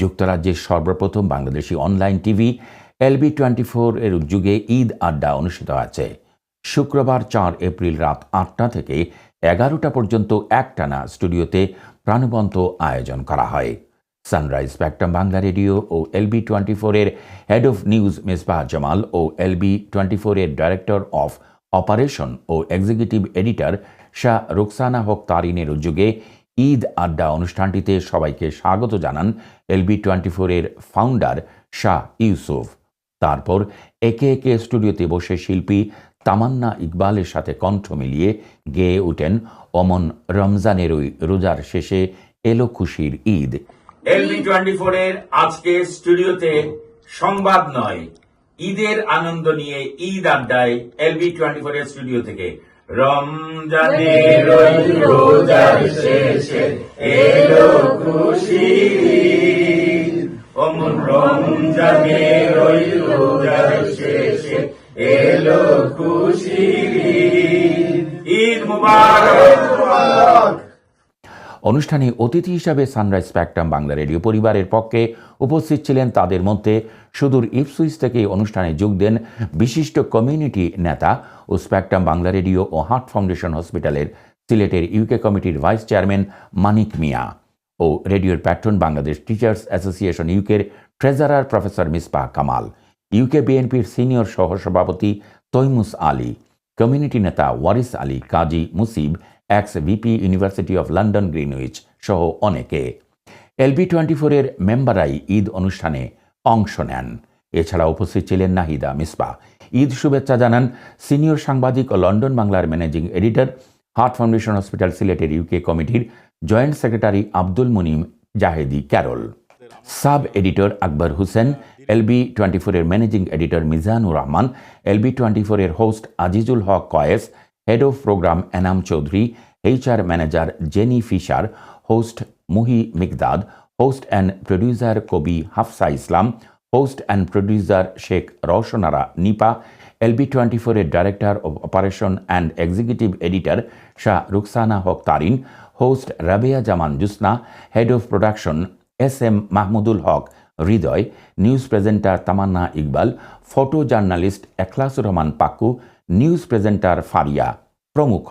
যুক্তরাজ্যের সর্বপ্রথম Bangladeshi online TV LB twenty four এর উদ্যোগে ঈদ আড্ডা অনুষ্ঠিত আছে শুক্রবার চার এপ্রিল রাত আটটা থেকে এগারোটা পর্যন্ত একটানা স্টুডিওতে প্রাণবন্ত আয়োজন করা হয়। সানরাইজ স্পেকট্রাম বাংলা রেডিও ও এলবি টোয়েন্টি ফোরের head of news Mesbah Jamal O LB twenty ফোরের ডাইরেক্টর অফ অপারেশন ও এক্সিকিউটিভ এডিটর শাহ রুকসানা হক তারিনের উদ্যোগে ঈদ আড্ডা অনুষ্ঠানটিতে সবাইকে স্বাগত জানান এলবি টোয়েন্টি ফোরের ফাউন্ডার শাহ ইউসুফ। তারপর একে একে স্টুডিওতে বসে শিল্পী তামান্না ইকবালের সাথে কণ্ঠ মিলিয়ে গেয়ে ওঠেন অমন রমজানের ওই রোজার শেষে এলো খুশির ঈদ। এলবি টোয়েন্টি ফোর এর আজকে স্টুডিওতে সংবাদ নয়, ঈদের আনন্দ নিয়ে ঈদ আড্ডায় এলবি টোয়েন্টি ফোর এর স্টুডিও থেকে রমজানের রোজার শেষে এলো খুশি। অমন রমজানের রোজার শেষে এলো খুশি। ঈদ মুবারক অনুষ্ঠানে অতিথি হিসাবে সানরাইজ স্পেকট্রাম বাংলা রেডিও পরিবারের পক্ষে উপস্থিত ছিলেন তাদের মধ্যে সুদূর ইপসুইস থেকে অনুষ্ঠানে যোগ দেন বিশিষ্ট কমিউনিটি নেতা ও স্পেকট্রাম বাংলা রেডিও ও হার্ট ফাউন্ডেশন হসপিটালের সিলেটের ইউকে কমিটির ভাইস চেয়ারম্যান মানিক মিয়া ও রেডিওর প্যাট্রন বাংলাদেশ টিচার্স অ্যাসোসিয়েশন ইউকের treasurer professor Mispa Kamal UK বিএনপির সিনিয়র সহসভাপতি তৈমুস আলী, কমিউনিটি নেতা Waris Ali, Kazi Musib ex VP university of London Greenwich সহ অনেকে। এলবি টোয়েন্টি ফোরের মেম্বারাই ঈদ অনুষ্ঠানে অংশ নেন। এছাড়া উপস্থিত ছিলেন নাহিদা মিসবা। ঈদ শুভেচ্ছা জানান সিনিয়র সাংবাদিক ও লন্ডন বাংলার managing editor, heart foundation hospital সিলেটের ইউকে কমিটির joint secretary Abdul Munim Jahedi Carol. Sub editor Akbar Hossain LB twenty ফোরের managing editor Mizanur Rahman LB twenty ফোরের host Azizul Haq Kayes head of program Enam Chowdhury HR manager Jenny Fisher host Muhi Mikdad host and producer কবি Hafsa Islam host and producer Sheikh Rowshanara Nipa LB twenty ফোরের director of operation and executive editor Shah Ruksana Haq Tarin host Rabeya Zaman Jusna head of production S M Mahmudul Haq Hridoy news presenter Tamanna Iqbal photo journalist Ekhlasur Rahman Pakku news presenter Faria প্রমুখ।